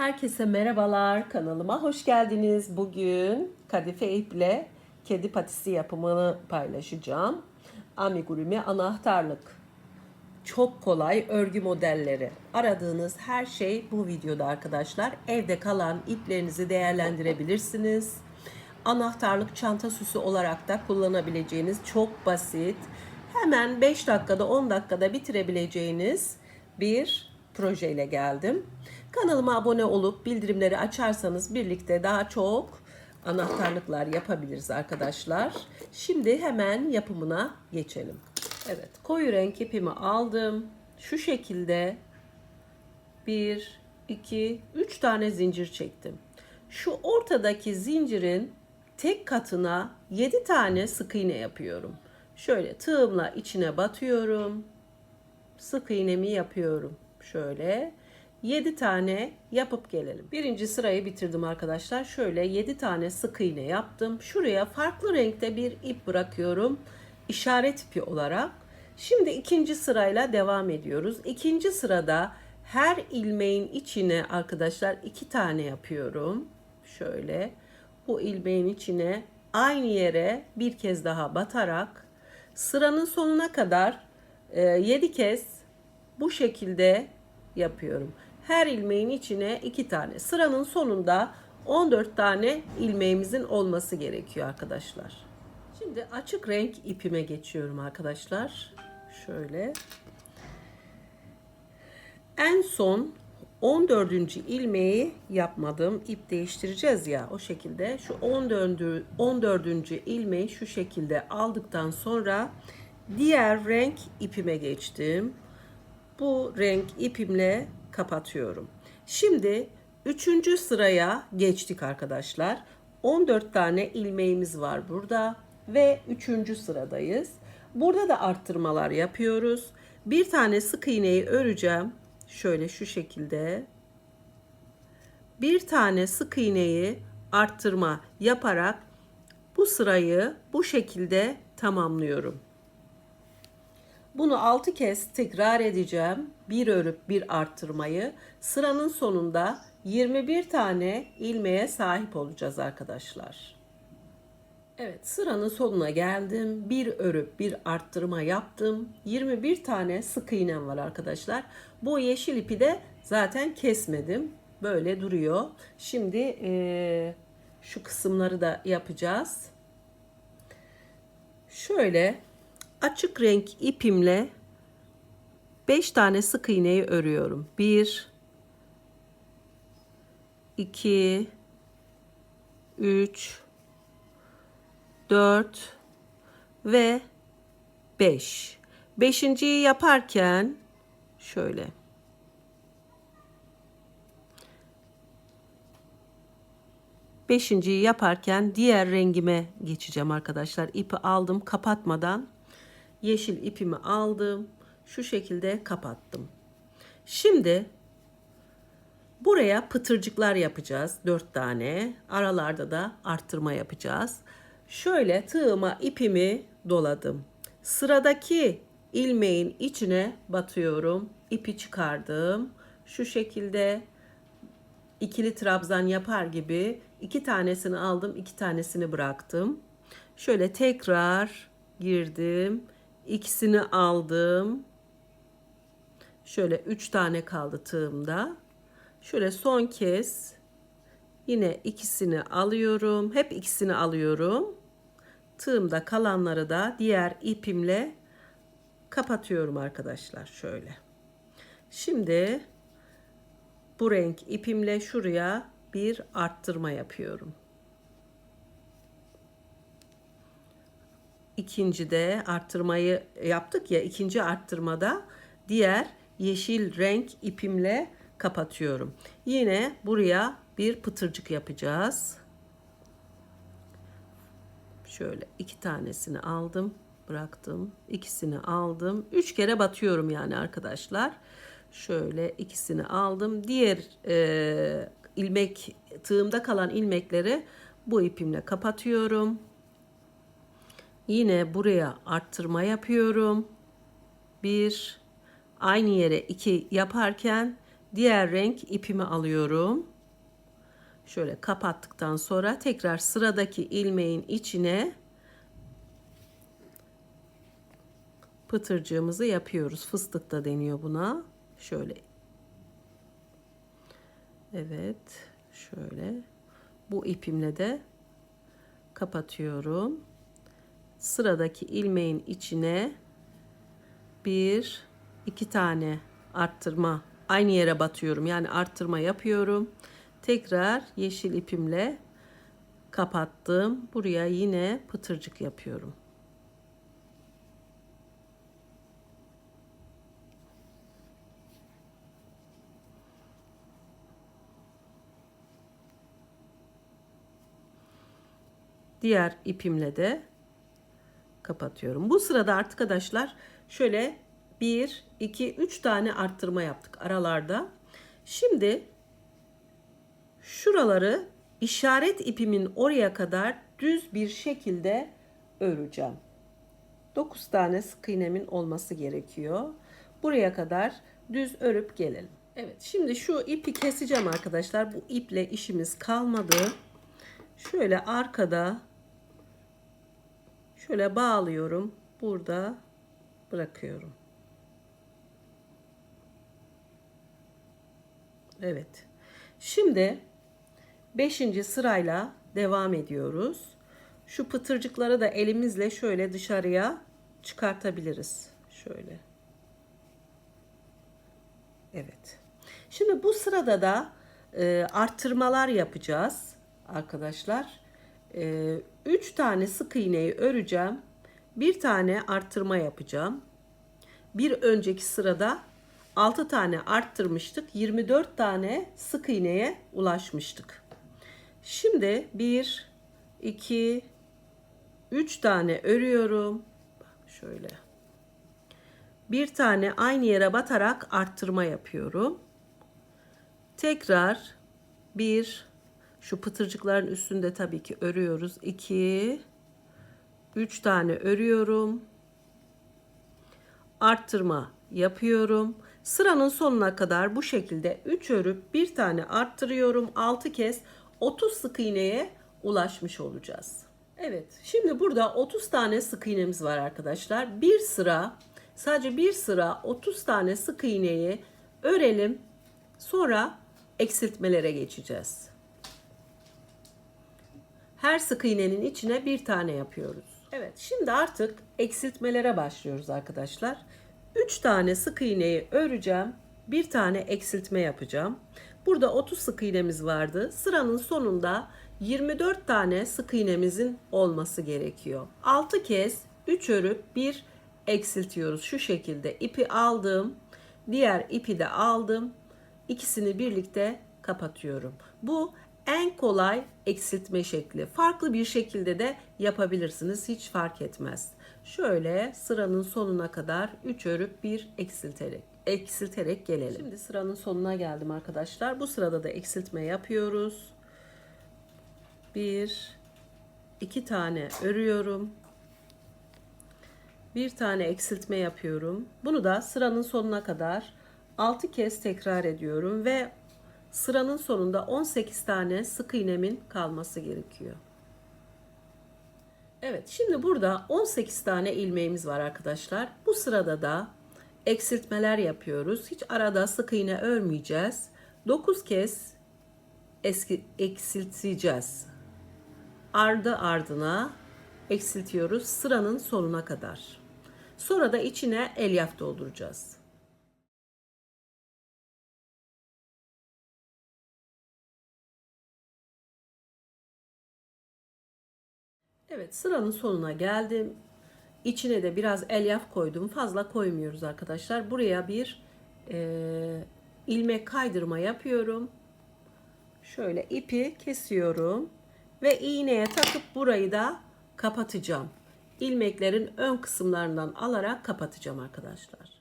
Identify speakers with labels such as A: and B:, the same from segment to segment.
A: Herkese merhabalar. Kanalıma hoş geldiniz. Bugün kadife iple kedi patisi yapımını paylaşacağım. Amigurumi anahtarlık. Çok kolay örgü modelleri. Aradığınız her şey bu videoda arkadaşlar. Evde kalan iplerinizi değerlendirebilirsiniz. Anahtarlık çanta süsü olarak da kullanabileceğiniz çok basit. Hemen 5 dakikada 10 dakikada bitirebileceğiniz bir projeyle geldim. Kanalıma abone olup bildirimleri açarsanız birlikte daha çok anahtarlıklar yapabiliriz arkadaşlar. Şimdi hemen yapımına geçelim. Evet, koyu renk ipimi aldım. Şu şekilde 1 2 3 tane zincir çektim. Şu ortadaki zincirin tek katına 7 tane sık iğne yapıyorum. Şöyle tığımla içine batıyorum. Sık iğnemi yapıyorum. Şöyle 7 tane yapıp gelelim. Birinci sırayı bitirdim arkadaşlar. Şöyle 7 tane sık iğne yaptım. Şuraya farklı renkte bir ip bırakıyorum. işaret ipi olarak. Şimdi ikinci sırayla devam ediyoruz. İkinci sırada her ilmeğin içine arkadaşlar iki tane yapıyorum. Şöyle bu ilmeğin içine aynı yere bir kez daha batarak sıranın sonuna kadar 7 kez bu şekilde yapıyorum. Her ilmeğin içine 2 tane. Sıranın sonunda 14 tane ilmeğimizin olması gerekiyor arkadaşlar. Şimdi açık renk ipime geçiyorum arkadaşlar. Şöyle. En son 14. ilmeği yapmadım. İp değiştireceğiz ya o şekilde. Şu 14. 14. ilmeği şu şekilde aldıktan sonra diğer renk ipime geçtim. Bu renk ipimle kapatıyorum. Şimdi 3. sıraya geçtik arkadaşlar. 14 tane ilmeğimiz var burada ve 3. sıradayız. Burada da arttırmalar yapıyoruz. Bir tane sık iğneyi öreceğim. Şöyle şu şekilde. Bir tane sık iğneyi arttırma yaparak bu sırayı bu şekilde tamamlıyorum. Bunu 6 kez tekrar edeceğim. Bir örüp bir arttırmayı. Sıranın sonunda 21 tane ilmeğe sahip olacağız arkadaşlar. Evet sıranın sonuna geldim. Bir örüp bir arttırma yaptım. 21 tane sık iğnem var arkadaşlar. Bu yeşil ipi de zaten kesmedim. Böyle duruyor. Şimdi e, şu kısımları da yapacağız. Şöyle açık renk ipimle 5 tane sık iğneyi örüyorum. 1 2 3 4 ve 5. Beşinciyi yaparken şöyle Beşinciyi yaparken diğer rengime geçeceğim arkadaşlar. İpi aldım kapatmadan yeşil ipimi aldım. Şu şekilde kapattım. Şimdi buraya pıtırcıklar yapacağız. 4 tane. Aralarda da arttırma yapacağız. Şöyle tığıma ipimi doladım. Sıradaki ilmeğin içine batıyorum. İpi çıkardım. Şu şekilde ikili trabzan yapar gibi iki tanesini aldım, iki tanesini bıraktım. Şöyle tekrar girdim. İkisini aldım. Şöyle üç tane kaldı tığımda. Şöyle son kez yine ikisini alıyorum. Hep ikisini alıyorum. Tığımda kalanları da diğer ipimle kapatıyorum arkadaşlar şöyle. Şimdi bu renk ipimle şuraya bir arttırma yapıyorum. İkinci de arttırmayı yaptık ya ikinci arttırmada diğer yeşil renk ipimle kapatıyorum. Yine buraya bir pıtırcık yapacağız. Şöyle iki tanesini aldım, bıraktım. ikisini aldım. Üç kere batıyorum yani arkadaşlar. Şöyle ikisini aldım. Diğer e, ilmek tığımda kalan ilmekleri bu ipimle kapatıyorum. Yine buraya arttırma yapıyorum. Bir aynı yere iki yaparken Diğer renk ipimi alıyorum. Şöyle kapattıktan sonra tekrar sıradaki ilmeğin içine pıtırcığımızı yapıyoruz. Fıstık da deniyor buna. Şöyle. Evet. Şöyle. Bu ipimle de kapatıyorum. Sıradaki ilmeğin içine bir, iki tane arttırma aynı yere batıyorum. Yani arttırma yapıyorum. Tekrar yeşil ipimle kapattım. Buraya yine pıtırcık yapıyorum. Diğer ipimle de kapatıyorum. Bu sırada arkadaşlar şöyle 1, 2, 3 tane arttırma yaptık aralarda. Şimdi şuraları işaret ipimin oraya kadar düz bir şekilde öreceğim. 9 tane sık iğnemin olması gerekiyor. Buraya kadar düz örüp gelelim. Evet şimdi şu ipi keseceğim arkadaşlar. Bu iple işimiz kalmadı. Şöyle arkada şöyle bağlıyorum. Burada bırakıyorum. Evet. Şimdi 5. sırayla devam ediyoruz. Şu pıtırcıkları da elimizle şöyle dışarıya çıkartabiliriz. Şöyle. Evet. Şimdi bu sırada da e, arttırmalar yapacağız arkadaşlar. 3 e, tane sık iğneyi öreceğim. Bir tane arttırma yapacağım. Bir önceki sırada 6 tane arttırmıştık. 24 tane sık iğneye ulaşmıştık. Şimdi 1, 2, 3 tane örüyorum. Şöyle. Bir tane aynı yere batarak arttırma yapıyorum. Tekrar 1, şu pıtırcıkların üstünde tabii ki örüyoruz. 2, 3 tane örüyorum. Arttırma yapıyorum. Sıranın sonuna kadar bu şekilde 3 örüp bir tane arttırıyorum. 6 kez 30 sık iğneye ulaşmış olacağız. Evet şimdi burada 30 tane sık iğnemiz var arkadaşlar. Bir sıra sadece bir sıra 30 tane sık iğneyi örelim. Sonra eksiltmelere geçeceğiz. Her sık iğnenin içine bir tane yapıyoruz. Evet şimdi artık eksiltmelere başlıyoruz arkadaşlar. 3 tane sık iğneyi öreceğim. Bir tane eksiltme yapacağım. Burada 30 sık iğnemiz vardı. Sıranın sonunda 24 tane sık iğnemizin olması gerekiyor. 6 kez 3 örüp 1 eksiltiyoruz. Şu şekilde ipi aldım. Diğer ipi de aldım. İkisini birlikte kapatıyorum. Bu en kolay eksiltme şekli. Farklı bir şekilde de yapabilirsiniz. Hiç fark etmez. Şöyle sıranın sonuna kadar 3 örüp 1 eksilterek eksilterek gelelim. Şimdi sıranın sonuna geldim arkadaşlar. Bu sırada da eksiltme yapıyoruz. 1 2 tane örüyorum. Bir tane eksiltme yapıyorum. Bunu da sıranın sonuna kadar 6 kez tekrar ediyorum ve sıranın sonunda 18 tane sık iğnemin kalması gerekiyor. Evet şimdi burada 18 tane ilmeğimiz var arkadaşlar. Bu sırada da eksiltmeler yapıyoruz. Hiç arada sık iğne örmeyeceğiz. 9 kez eski, eksilteceğiz. Ardı ardına eksiltiyoruz sıranın sonuna kadar. Sonra da içine elyaf dolduracağız. Evet sıranın sonuna geldim. İçine de biraz elyaf koydum. Fazla koymuyoruz arkadaşlar. Buraya bir e, ilmek kaydırma yapıyorum. Şöyle ipi kesiyorum. Ve iğneye takıp burayı da kapatacağım. İlmeklerin ön kısımlarından alarak kapatacağım arkadaşlar.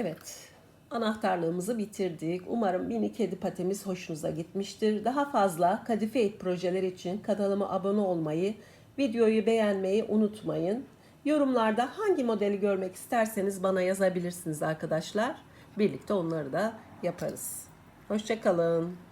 A: Evet, anahtarlığımızı bitirdik. Umarım mini kedi patemiz hoşunuza gitmiştir. Daha fazla Kadife Eğit projeler için kanalıma abone olmayı, videoyu beğenmeyi unutmayın. Yorumlarda hangi modeli görmek isterseniz bana yazabilirsiniz arkadaşlar. Birlikte onları da yaparız. Hoşçakalın.